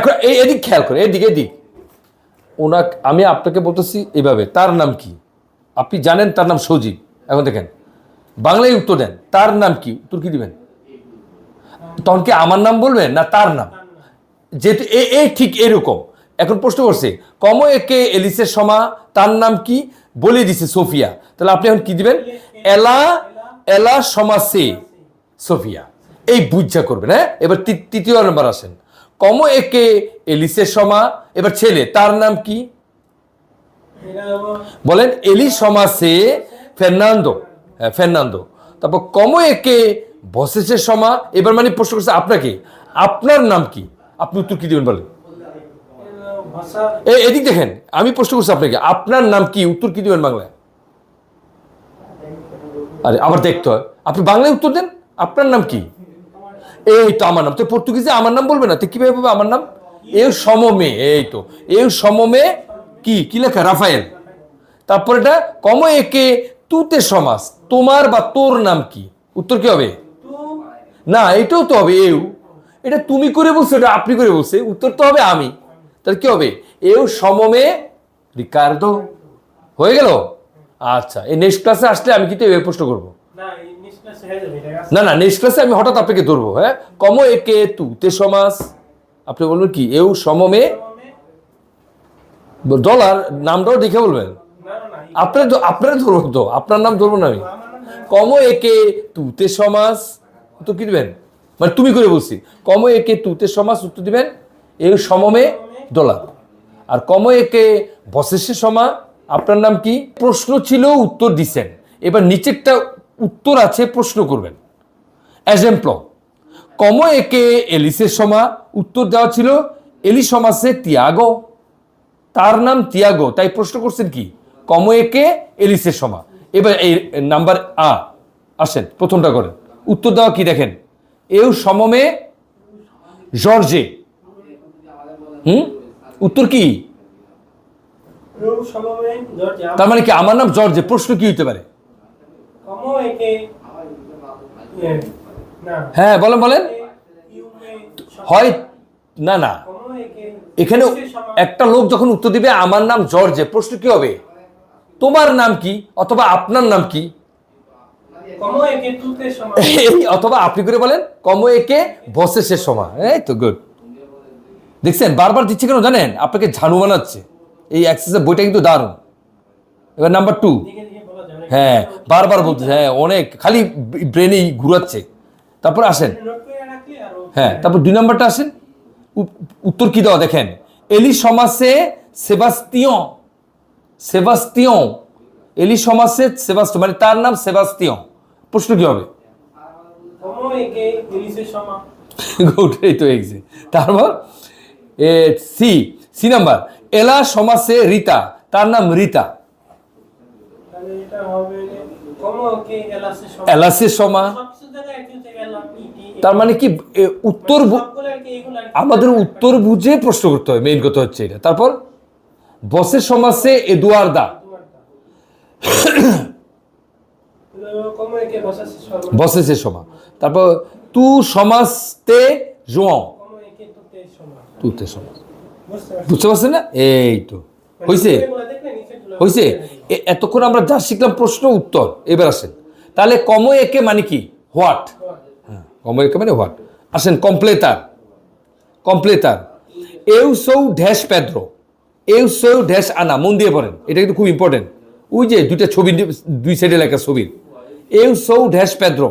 এখন এদিক খেয়াল করে, এদিক এদিক। ওনা আমি আপনাকে বলতেছি এভাবে, তার নাম কি? আপনি জানেন তার নাম সজীব। এখন দেখেন, বাংলায় উত্তর দেন, তার নাম কি? উত্তর কি দিবেন? তখন কি আমার নাম বলবেন না তার নাম? যেহেতু এ এ ঠিক এরকম। এখন প্রশ্ন করছে, কম একে এলিসের সমা, তার নাম কি? বলে দিছে সোফিয়া। তাহলে আপনি এখন কি দিবেন? এলা এলা সমা সে, সোফিয়া। এই বুঝা করবেন হ্যাঁ? এবার তৃতীয় নম্বর আসেন। কম একে, এলিসের সমা। এবার ছেলে, তার নাম কি? বলেন, এলি সমাসে ফের্নান্দো। হ্যাঁ ফের্নান্দো। তারপর কম একে, বসেসের সমা। এবার মানে প্রশ্ন করছে আপনাকে, আপনার নাম কি? আপনি উত্তর কি দেবেন বলেন? এদিক দেখেন, আমি প্রশ্ন করছি আপনাকে, আপনার নাম কি? উত্তর কি দেবেন বাংলায়? আরে, আবার দেখতে হয়। আপনি বাংলায় উত্তর দেন, আপনার নাম কি? এই তো আমার নাম। তো পর্তুগিজে আমার নাম বলবে না? তো কীভাবে বলবে আমার নাম? এ সমমে এই তো। এ সমমে কি? কি লেখা? রাফায়েল। তারপর এটা কম একে তুতে সমাস তোমার বা তোর নাম কি? উত্তর কি হবে? না এটাও তো হবে এও। এটা তুমি করে বলছো এটা আপনি করে বলছে। উত্তর তো হবে আমি। তাহলে কি হবে? এও সমমে রিকার্ডো হয়ে গেল? আচ্ছা এই নেক্সট ক্লাসে আসলে আমি কিন্তু এই প্রশ্ন করব। না না না ক্লাসে আমি হঠাৎ আপনাকে ধরবো হ্যাঁ? কম একে তুতে সমাস আপনি বলবেন কি? এও সমমে ডলার নামটাও দেখে বলবেন। আপনার আপনার ধরবো তো আপনার নাম ধরবো না আমি। কম একে তুতে সমাস উত্তর কি দিবেন? মানে তুমি করে বলছি। কম একে তুতে সমাস উত্তর দিবেন? এই সমমে ডলার। আর কম একে বসেসে সমা আপনার নাম কি? প্রশ্ন ছিল উত্তর দিছেন। এবার নিচেরটা উত্তর আছে প্রশ্ন করবেন। অ্যাজেম্পল কম একে এলিসের সমা উত্তর দেওয়া ছিল এলি সমাসে তিয়াগো। তার নাম তিয়াগো তাই প্রশ্ন করছেন কি? কম একে এলিসের সমা। এবার এই নাম্বার আ আসেন প্রথমটা করেন। উত্তর দেওয়া কি দেখেন? এও সমমে জর্জে। হুম? উত্তর কি? তার মানে কি আমার নাম জর্জে প্রশ্ন কি হইতে পারে? হ্যাঁ বলেন বলেন। হয় না না। এখানে একটা লোক যখন উত্তর দিবে আমার নাম জর্জে প্রশ্ন কি হবে? তোমার নাম কি? অথবা আপনার নাম কি? অথবা আপনি করে বলেন কম একে বসে শেষ সময় এই তো গুড দেখছেন বারবার দিচ্ছে কেন জানেন? আপনাকে ঝানু বানাচ্ছে। এই অ্যাক্সেসের বইটা কিন্তু দারুণ। এবার নাম্বার টু হ্যাঁ বারবার বলতে হ্যাঁ অনেক খালি ব্রেনেই ঘুরাচ্ছে। তারপর আসেন। হ্যাঁ তারপর দুই নাম্বারটা আসেন। উত্তর কি দেওয়া? দেখেন এলি সমাসে সেবাস্তিয়ন। সেবাস্তিয়ন। এলি সমাসে সেবাস্তিয়ন মানে তার নাম সেবাস্তিয়ন। প্রশ্ন কি হবে? তো এক্সি। তারপর সি সি নাম্বার। এলা সমাসে রীতা তার নাম রীতা তাহলে এটা হবে কম একে এলাসের সমা ইটি তার মানে কি উত্তর। আমাদের উত্তর বুঝে প্রশ্ন করতে হয় মেইন কথা হচ্ছে এটা। তারপর বসের সমাসে এদুয়ার্দা। কম একে ভাষাসের বসে সে সমা তারপর তু সমাসতে জোয়াও। তুতে সমাস বুঝতে পারছি। বুঝতে পারছেন না? এই তো। হয়েছে হয়েছে এতক্ষণ আমরা যা শিখলাম প্রশ্ন উত্তর, এবার আসেন। তাহলে কম একে মানে কি? হোয়াট হ্যাঁ কম একে মানে হোয়াট আসেন কমপ্লেতার কমপ্লেতার এউ সৌ ঢ্যাস পেদ্রো। এউ সৌ ঢ্যাস আনা, মন দিয়ে পড়েন, এটা কিন্তু খুব ইম্পর্টেন্ট ওই যে দুইটা ছবি, দুই সাইডে লেখা ছবির এউ সৌ ঢ্যাস পেদ্রো।